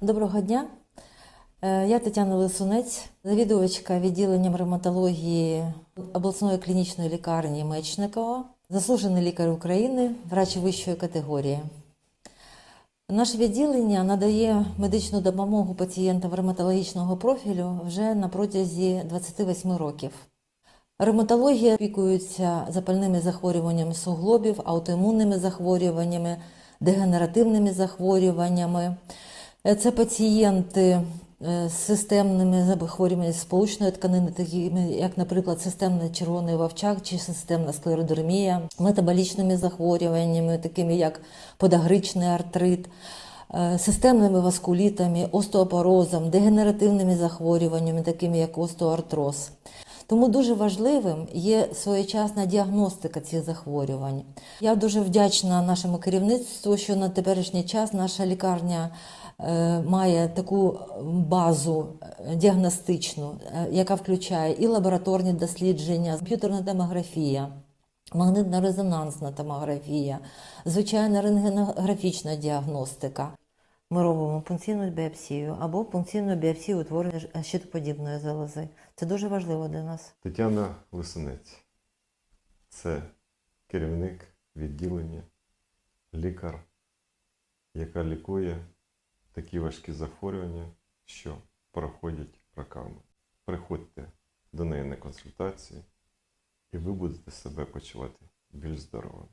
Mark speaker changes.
Speaker 1: Доброго дня. Е, Я Тетяна Лисунець, завідувачка відділенням ревматології обласної клінічної лікарні Мечникова, заслужений лікар України, врач вищої категорії. Наше відділення надає медичну допомогу пацієнтам ревматологічного профілю вже на протязі 28 років. Ревматологія опікується запальними захворюваннями суглобів, аутоімунними захворюваннями, дегенеративними захворюваннями. Е, Це пацієнти е, з системними захворюваннями сполучної тканини, такими як, наприклад, системний червоний вовчак чи системна склеродермія, метаболічними захворюваннями, такими як подагричний артрит, е, системними васкулітами, остеопорозом, дегенеративними захворюваннями, такими як остеоартроз. Тому дуже важливим є своєчасна діагностика цих захворювань. Я дуже вдячна нашому керівництву, що на теперішній час наша лікарня е, має таку базу е, діагностичну, е, яка включає і лабораторні дослідження, комп'ютерна томографія. Магнитно-резонансна томографія, звичайна рентгенографічна діагностика. Ми робимо пункційну біопсію або пункційну біопсію утворення щитоподібної залози. Це дуже важливо для нас.
Speaker 2: Тетяна Лисунець. Це керівник відділення, лікар, яка лікує такі важкі захворювання, що проходять роками. Приходьте до неї на консультації, і ви будете себе почувати більш здоровим.